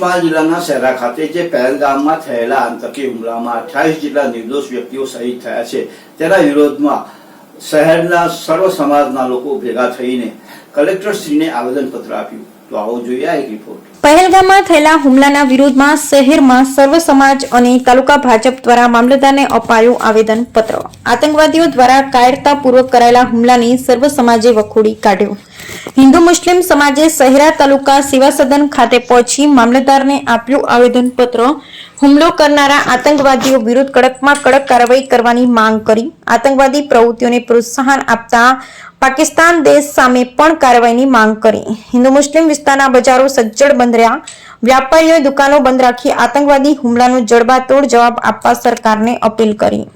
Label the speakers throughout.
Speaker 1: પંચમહાલ જિલ્લાના શહેરા ખાતે જે પહેલગામમાં થયેલા આતંકી હુમલામાં અઠ્યાવીસ જેટલા નિર્દોષ વ્યક્તિઓ શહીદ થયા છે, તેના વિરોધમાં શહેરના સર્વ સમાજના લોકો ભેગા થઈને કલેક્ટરશ્રીને આવેદનપત્ર આપ્યું. તો આવો જોઈએ આ એક રિપોર્ટ
Speaker 2: પહેલગામમાં થયેલા હુમલાના વિરોધમાં શહેરમાં સર્વ સમાજ અને તાલુકા ભાજપ દ્વારા મામલતદારને અપાયું આવેદન પત્ર. આતંકવાદીઓ દ્વારા કાયરતાપૂર્વક કરાયેલા હુમલાની સર્વ સમાજે વખોડી કાઢ્યો. હિન્દુ મુસ્લિમ સમાજે શહેરા તાલુકા સેવા સદન ખાતે પહોંચી મામલતદારને આપ્યું આવેદન પત્ર. હુમલો કરનારા આતંકવાદીઓ વિરુદ્ધ કડકમાં કડક કાર્યવાહી કરવાની માંગ કરી. આતંકવાદી પ્રવૃત્તિઓને પ્રોત્સાહન આપતા પાકિસ્તાન દેશ સામે પણ કાર્યવાહીની માંગ કરી. હિન્દુ મુસ્લિમ વિસ્તારના બજારો સજ્જડ બંધ રહ્યા. વ્યાપારીઓએ દુકાનો બંધ રાખી આતંકવાદી હુમલાનો જડબાતોડ જવાબ આપવા સરકારને અપીલ કરી.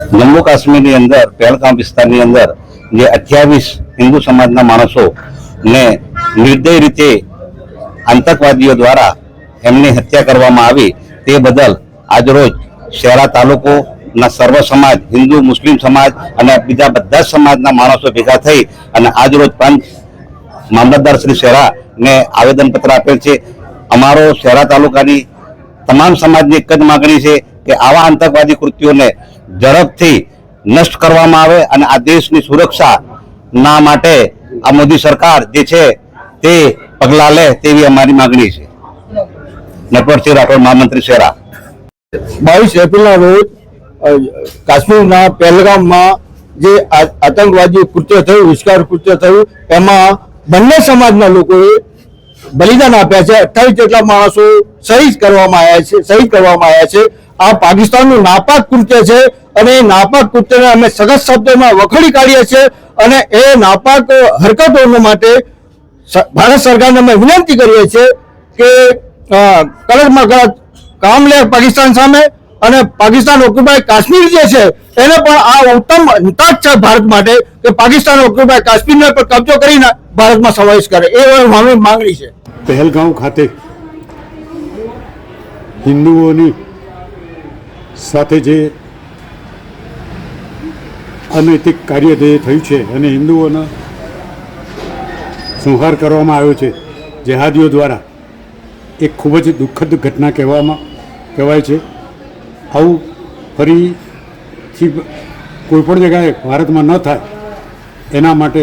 Speaker 3: જમ્મુ કાશ્મીરની અંદર, પહેલગામ વિસ્તારની અંદર જે અઠ્યાવીસ હિન્દુ સમાજના માણસો ને નિર્દય રીતે આતંકવાદીઓ દ્વારા એમની હત્યા કરવામાં આવી, તે બદલ આજરોજ શહેરા તાલુકોના સર્વ સમાજ, હિન્દુ, મુસ્લિમ સમાજ અને બીજા બધા સમાજના માણસો ભેગા થઈ અને આજરોજ પંચ મામલતદાર શ્રી શેરા ને આવેદનપત્ર આપેલ છે. અમારો શેરા તાલુકાની તમામ સમાજની એક જ માગણી છે કે આવા આતંકવાદી કૃત્યોને ઝડપથી નષ્ટ કરવામાં આવે અને આ દેશની સુરક્ષા ના માટે આ મોદી સરકાર જે છે તે પગલાં લે તેવી અમારી માગણી છે. નટવરસિંહ રાઠોડ, મહામંત્રી શેરા
Speaker 4: બાવીસ એપ્રિલના રોજ કાશ્મીરના પહેલગામમાં જે આતંકવાદી કૃત્ય થયું વિસ્કાર કૃત્ય થયું, એમાં બંને સમાજના લોકોએ બલિદાન આપ્યા છે. અઠ્ઠાવીસ જેટલા માણસો શહીદ કરવામાં આવ્યા છે, શહીદ કરવામાં આવ્યા છે. આ પાકિસ્તાનનું નાપાક કૃત્ય છે અને એ નાપાક કૃત્યને અમે સખત શબ્દોમાં વખોડી કાઢીએ છીએ અને એ નાપાક હરકતો માટે ભારત સરકારને અમે વિનંતી કરીએ છીએ કે કડકમાં કડક કામ લે પાકિસ્તાન સામે અને પાકિસ્તાન ઓક્યુપાય કાશ્મીર જે છે, એને પણ આ ઉત્તમ નિકાસ છે ભારત માટે કે પાકિસ્તાન ઓક્યુપાય કાશ્મીરને પણ કબજો કરીને ભારતમાં સમાવેશ કરે. એ અમારી માંગણી છે.
Speaker 5: પહેલગાંવ ખાતે હિન્દુઓની સાથે જે અનૈતિક કાર્ય જે થયું છે અને હિન્દુઓનો સંહાર કરવામાં આવ્યો છે. જેહાદીઓ દ્વારા એક ખૂબ જ દુઃખદ ઘટના કહેવામાં કહેવાય છે. આવું ફરીથી કોઈપણ જગ્યાએ ભારતમાં ન થાય, એના માટે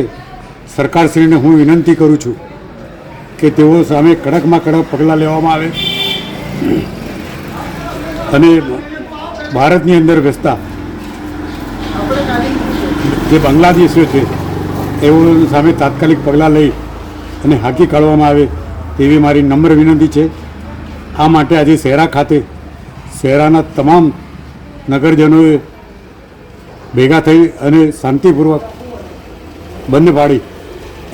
Speaker 5: સરકારશ્રીને હું વિનંતી કરું છું કે તેઓ સામે કડકમાં કડક પગલાં લેવામાં આવે અને ભારતની અંદર વસતા જે બાંગ્લાદેશીઓ છે તેઓ સામે તાત્કાલિક પગલાં લઈ અને હાકી કાઢવામાં આવે તેવી મારી નમ્ર વિનંતી છે. આ માટે આજે શહેરા ખાતે શહેરાના તમામ નગરજનોએ ભેગા થઈ અને શાંતિપૂર્વક બંધ પાડી.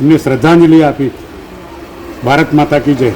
Speaker 5: એમને શ્રદ્ધાંજલિ આપી. ભારત માતા કી જય.